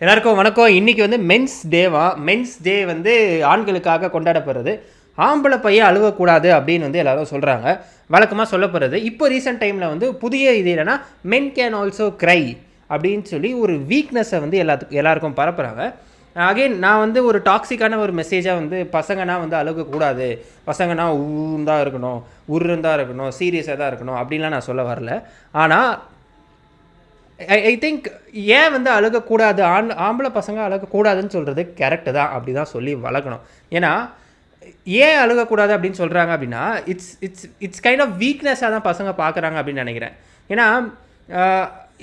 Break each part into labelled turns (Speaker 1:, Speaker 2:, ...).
Speaker 1: எல்லாருக்கும் வணக்கம் இன்றைக்கி வந்து மென்ஸ் டேவா மென்ஸ் டே வந்து ஆண்களுக்காக கொண்டாடப்படுறது ஆம்பளை பையன் அழுவக்கூடாது அப்படின்னு வந்து எல்லாரும் சொல்கிறாங்க வழக்கமாக சொல்லப்படுறது இப்போ ரீசெண்ட் டைமில் வந்து புதிய இது என்னன்னா மென் கேன் ஆல்சோ க்ரை அப்படின்னு சொல்லி ஒரு வீக்னஸை வந்து எல்லாத்துக்கும் எல்லாருக்கும் பரப்புகிறாங்க அகைன் நான் வந்து ஒரு டாக்ஸிக்கான ஒரு மெசேஜாக வந்து பசங்கன்னா வந்து அழுகக்கூடாது பசங்கன்னா ஊந்தா இருக்கணும் உருந்தாக இருக்கணும் சீரியஸாக தான் இருக்கணும் அப்படின்லாம் நான் சொல்ல வரல ஆனால் ஐ ஐ திங்க் ஏன் வந்து அழுகக்கூடாது? ஆண் ஆம்பளை பசங்க அழுகக்கூடாதுன்னு சொல்கிறது கரெக்டு தான். அப்படி தான் சொல்லி வளர்க்கணும். ஏன்னா ஏன் அழுகக்கூடாது அப்படின்னு சொல்கிறாங்க அப்படின்னா it's it's it's kind of வீக்னஸாக தான் பசங்க பார்க்குறாங்க அப்படின்னு நினைக்கிறேன். ஏன்னா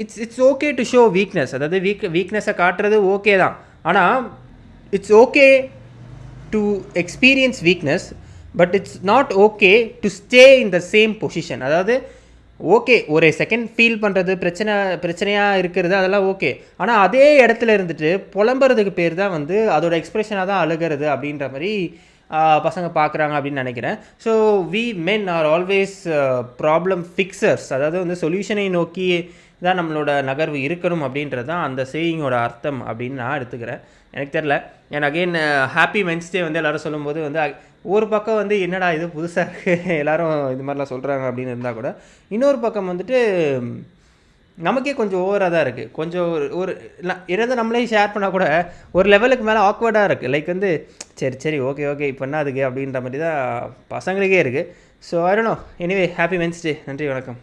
Speaker 1: it's it's okay to show weakness அதாவது வீக் வீக்னஸை காட்டுறது ஓகே தான். ஆனால் it's okay to experience weakness but it's not okay to stay in the same position அதாவது ஓகே ஒரு செகண்ட் ஃபீல் பண்ணுறது பிரச்சனை பிரச்சனையாக இருக்கிறது அதெல்லாம் ஓகே. ஆனால் அதே இடத்துல இருந்துட்டு புலம்புறதுக்கு பேர் தான் வந்து அதோட எக்ஸ்பிரஷனாக தான் அழுகிறது அப்படின்ற மாதிரி பசங்க பார்க்குறாங்க அப்படின்னு நினைக்கிறேன். So we men are always problem fixers அதாவது வந்து சொல்யூஷனை நோக்கி தான் நம்மளோட நகர்வு இருக்கணும் அப்படின்றது தான் அந்த சேயிங்கோட அர்த்தம் அப்படின்னு நான் எடுத்துக்கிறேன். எனக்கு தெரில எனக்கு அகெயின் ஹாப்பி வென்ஸ்டே வந்து எல்லோரும் சொல்லும்போது வந்து ஒரு பக்கம் வந்து என்னடா இது புதுசாக இருக்குது எல்லோரும் இது மாதிரிலாம் சொல்கிறாங்க அப்படின்னு இருந்தால் கூட இன்னொரு பக்கம் வந்துட்டு நமக்கே கொஞ்சம் ஓவராக தான் இருக்குது கொஞ்சம் ஒரு ஒரு ந- நம்மளே ஷேர் பண்ணால் கூட ஒரு லெவலுக்கு மேலே ஆக்வர்டாக இருக்குது லைக் வந்து சரி சரி ஓகே ஓகே இப்போ என்ன அதுக்கு அப்படின்ற மாதிரி தான் பசங்களுக்கே இருக்குது so I anyway happy Wednesday நன்றி வணக்கம்.